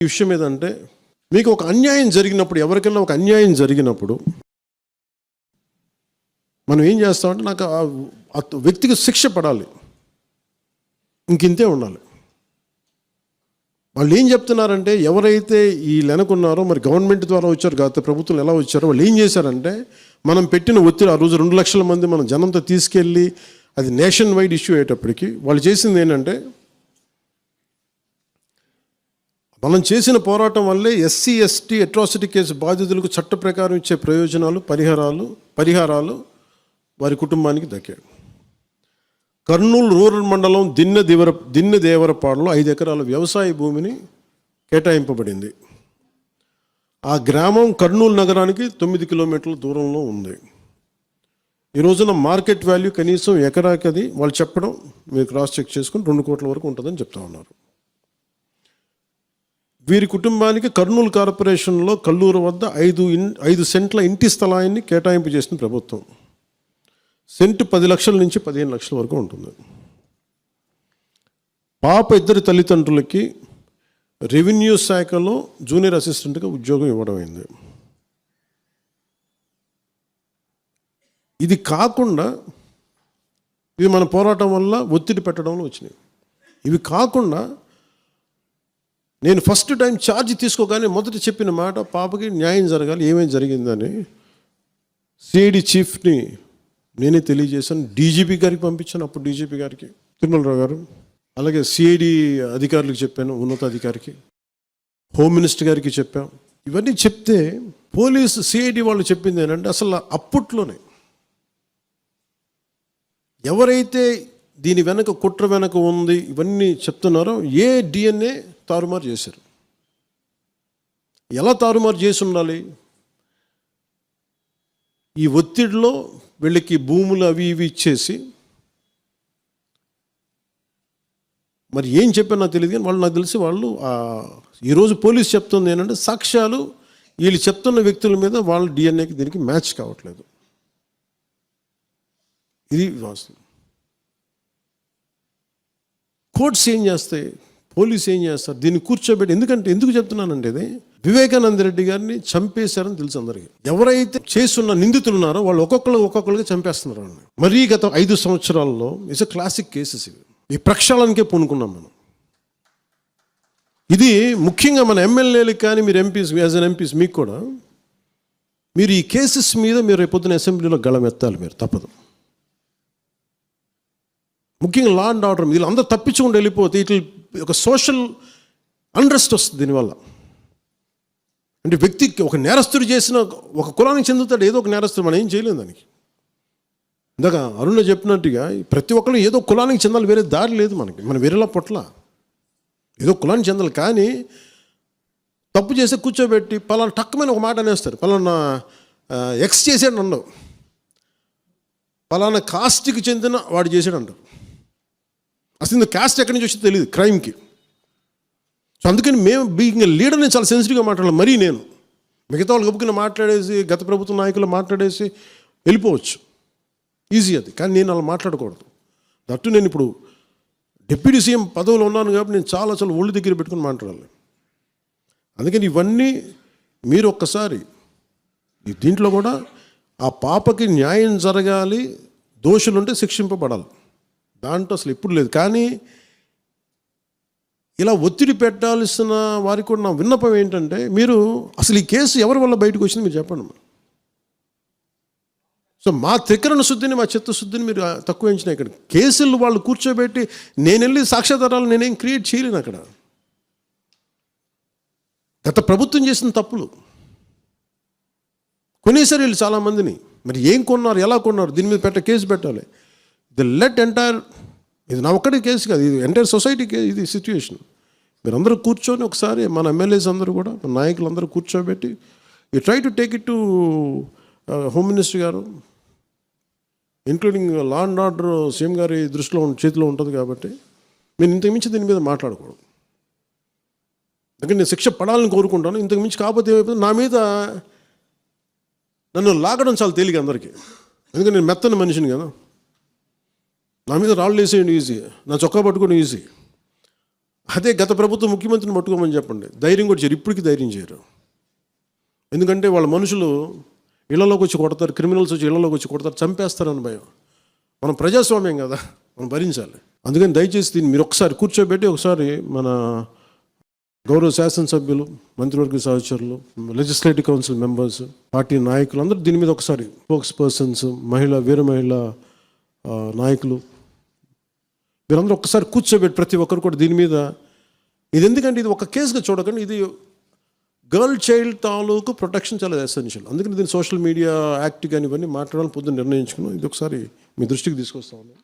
ఈ విషయం ఏదంటే మీకు ఒక అన్యాయం జరిగినప్పుడు ఎవరికైనా ఒక అన్యాయం జరిగినప్పుడు మనం ఏం చేస్తామంటే నాకు ఆ వ్యక్తికి శిక్ష పడాలి. ఇంకింతే ఉండాలి. వాళ్ళు ఏం చెప్తున్నారంటే ఎవరైతే ఈ లెనకున్నారో మరి గవర్నమెంట్ ద్వారా వచ్చారు కాకపోతే ప్రభుత్వం ఎలా వచ్చారో వాళ్ళు ఏం చేశారంటే మనం పెట్టిన ఒత్తిడి ఆ రోజు రెండు లక్షల మంది మనం జనంతో తీసుకెళ్ళి అది నేషన్ వైడ్ ఇష్యూ అయ్యేటప్పటికి వాళ్ళు చేసింది ఏంటంటే మనం చేసిన పోరాటం వల్లే ఎస్సీ ఎస్టీ అట్రాసిటీ కేసు బాధితులకు చట్ట ప్రకారం ఇచ్చే ప్రయోజనాలు పరిహారాలు పరిహారాలు వారి కుటుంబానికి దక్కాయి. కర్నూలు రూరల్ మండలం దిన్నె దేవర దిన్నె దేవరపాడులో ఐదు ఎకరాల వ్యవసాయ భూమిని కేటాయింపబడింది. ఆ గ్రామం కర్నూలు నగరానికి తొమ్మిది కిలోమీటర్ల దూరంలో ఉంది. ఈ రోజున మార్కెట్ వాల్యూ కనీసం ఎకరాకి అది వాళ్ళు చెప్పడం మీరు క్రాస్ చెక్ చేసుకుని రెండు కోట్ల వరకు ఉంటుందని చెప్తా ఉన్నారు. వీరి కుటుంబానికి కర్నూలు కార్పొరేషన్లో కల్లూరు వద్ద ఐదు ఇన్ ఐదు సెంట్ల ఇంటి స్థలాన్ని కేటాయింపు చేసిన ప్రభుత్వం. సెంటు పది లక్షల నుంచి పదిహేను లక్షల వరకు ఉంటుంది. పాప ఇద్దరి తల్లిదండ్రులకి రెవెన్యూ శాఖలో జూనియర్ అసిస్టెంట్గా ఉద్యోగం ఇవ్వడం అయింది. ఇది కాకుండా ఇది మన పోరాటం వల్ల ఒత్తిడి పెట్టడంలో వచ్చినాయి. ఇవి కాకుండా నేను ఫస్ట్ టైం ఛార్జ్ తీసుకోగానే మొదట చెప్పిన మాట పాపకి న్యాయం జరగాలి ఏమేమి జరిగిందని. సిఐడి చీఫ్ని నేనే తెలియజేశాను. డీజీపీ గారికి పంపించాను అప్పుడు డీజీపీ గారికి. తిరుమలరావు గారు అలాగే సిఐడి అధికారులకు చెప్పాను ఉన్నతాధికారికి. హోమ్ మినిస్టర్ గారికి చెప్పాం. ఇవన్నీ చెప్తే పోలీసు సిఐడి వాళ్ళు చెప్పింది ఏంటంటే అసలు అప్పట్లోనే ఎవరైతే దీని వెనక కుట్ర వెనక ఉంది ఇవన్నీ చెప్తున్నారో ఏ డిఎన్ఏ తారుమారు చేశారు. ఎలా తారుమారు చేసి ఉండాలి? ఈ ఒత్తిడిలో వీళ్ళకి భూములు అవి ఇవి ఇచ్చేసి మరి ఏం చెప్పారు నాకు తెలియదు కానీ వాళ్ళు నాకు తెలిసి వాళ్ళు ఈరోజు పోలీస్ చెప్తుంది ఏంటంటే సాక్ష్యాలు వీళ్ళు చెప్తున్న వ్యక్తుల మీద వాళ్ళ డిఎన్ఏకి దీనికి మ్యాచ్ కావట్లేదు. ఇది వాస్తవం. కోర్ట్స్ ఏం చేస్తాయి? పోలీస్ ఏం చేస్తారు? దీన్ని కూర్చోబెట్టి ఎందుకంటే ఎందుకు చెప్తున్నానంటే ఇది వివేకానంద రెడ్డి గారిని చంపేశారని తెలుసు అందరికీ. ఎవరైతే చేస్తున్న నిందితులు ఉన్నారో వాళ్ళు ఒక్కొక్కరు ఒక్కొక్కరికి చంపేస్తున్నారు అండి మరీ గత ఐదు సంవత్సరాల్లో ఇట్స్ క్లాసిక్ కేసెస్ ఇవి. ఈ ప్రక్షాళనకే పూనుకున్నాం మనం. ఇది ముఖ్యంగా మన ఎమ్మెల్యేలకు కానీ మీరు ఎంపీస్ యాజ్ అన్ ఎంపీస్ మీకు కూడా మీరు ఈ కేసెస్ మీద మీరు రేపొద్దున అసెంబ్లీలో గళమెత్తాలి మీరు తప్పదు. ముఖ్యంగా లా అండ్ ఆర్డర్ వీళ్ళు అందరూ తప్పించుకుంటూ వెళ్ళిపోతే ఇట్లా ఒక సోషల్ అండ్రెస్ట్ వస్తుంది దీనివల్ల. అంటే వ్యక్తికి ఒక నేరస్తుడు చేసిన ఒక కులానికి చెందుతాడు ఏదో ఒక నేరస్తుడు మనం ఏం చేయలేము దానికి. ఇందాక అరుణ చెప్పినట్టుగా ప్రతి ఒక్కరు ఏదో కులానికి చెందాలి వేరే దారి లేదు మనకి. మన వేరేలా పొట్ల. ఏదో కులానికి చెందాలి కానీ తప్పు చేసి కూర్చోబెట్టి పలానా టక్కుమైన ఒక మాట అనేస్తారు. పలానా ఎక్స్ చేసాడు అన్నావు పలానా కాస్ట్కి చెందిన వాడు చేసాడు అంటారు. అసలు ఇంత కాస్ట్ ఎక్కడి నుంచి వచ్చిందో తెలియదు క్రైమ్కి సో అందుకని మేము బీయింగ్ లీడర్ నేను చాలా సెన్సిటివ్గా మాట్లాడాలి మరీ నేను. మిగతా వాళ్ళు గబుకుని మాట్లాడేసి గత ప్రభుత్వ నాయకులు మాట్లాడేసి వెళ్ళిపోవచ్చు. ఈజీ అది కానీ నేను అలా మాట్లాడకూడదు. దట్టు నేను ఇప్పుడు డిప్యూటీ సీఎం పదవిలో ఉన్నాను కాబట్టి నేను చాలా చాలా ఒళ్ళు దగ్గర పెట్టుకుని మాట్లాడాలి. అందుకని ఇవన్నీ మీరు ఒక్కసారి దీంట్లో కూడా ఆ పాపకి న్యాయం జరగాలి దోషులుంటే శిక్షింపబడాలి. దాంట్లో అసలు ఎప్పుడు లేదు. కానీ ఇలా ఒత్తిడి పెట్టాల్సిన వారికి కూడా నా విన్నపం ఏంటంటే మీరు అసలు ఈ కేసు ఎవరి వల్ల బయటకు వచ్చింది మీరు చెప్పండి సో మా త్రికరణ శుద్ధిని మా చిత్తశుద్ధిని మీరు తక్కువ ఎంచిన ఇక్కడ కేసులు వాళ్ళు కూర్చోబెట్టి నేను వెళ్ళి సాక్ష్యాధారాలు నేనేం క్రియేట్ చేయలేను అక్కడ. గత ప్రభుత్వం చేసిన తప్పులు. కొనేసారి వీళ్ళు చాలామందిని. మరి ఏం కొన్నారు ఎలా కొన్నారు? దీని మీద పెట్ట కేసు పెట్టాలి. ది లెట్ ఎంటైర్ ఇది నా ఒక్కడే కేసు కాదు ఇది ఎంటైర్ సొసైటీ కే ఇది సిచ్యువేషన్ మీరందరూ కూర్చొని ఒకసారి మన ఎమ్మెల్యేస్ అందరూ కూడా మన నాయకులు అందరూ కూర్చోబెట్టి you try to take it to home minister గారు including law and order CM గారి దృష్టిలో చేతిలో ఉంటుంది కాబట్టి నేను ఇంతకుమించి దీని మీద మాట్లాడకూడదు. ఎందుకంటే నేను శిక్ష పడాలని కోరుకుంటాను ఇంతకుమించి కాకపోతే ఏమైపోతుంది? నా మీద నన్ను లాగడం చాలా తేలిక అందరికీ. ఎందుకంటే నేను మెత్తని మనిషిని కదా. నా మీద రాళ్ళు వేసేయండి ఈజీ నా చొక్కా పట్టుకుని ఈజీ అదే గత ప్రభుత్వం ముఖ్యమంత్రిని పట్టుకోమని చెప్పండి. ధైర్యం కూడా చేయరు. ఇప్పటికీ ధైర్యం చేయరు. ఎందుకంటే వాళ్ళ మనుషులు ఇళ్ళలోకి వచ్చి కొడతారు క్రిమినల్స్ వచ్చి ఇళ్ళలోకి వచ్చి కొడతారు చంపేస్తారని భయం. మనం ప్రజాస్వామ్యం కదా మనం భరించాలి. అందుకని దయచేసి దీన్ని మీరు ఒకసారి కూర్చోబెట్టి ఒకసారి మన గౌరవ శాసనసభ్యులు మంత్రివర్గ సహచరులు లెజిస్లేటివ్ కౌన్సిల్ మెంబర్స్ పార్టీ నాయకులు అందరూ దీని మీద ఒకసారి స్పోక్స్ పర్సన్స్ మహిళ వీర మహిళ నాయకులు వీరందరూ ఒక్కసారి కూర్చోబెట్టి ప్రతి ఒక్కరు కూడా దీని మీద ఇది ఎందుకంటే ఇది ఒక కేసుగా చూడకండి ఇది గర్ల్ చైల్డ్ తాలూకు ప్రొటెక్షన్ చాలా ఎసెన్షియల్ అందుకని దీన్ని సోషల్ మీడియా యాక్ట్ కానీ ఇవన్నీ మాట్లాడాలని పొద్దున్న నిర్ణయించుకున్నాం. ఇది ఒకసారి మీ దృష్టికి తీసుకొస్తా ఉన్నాను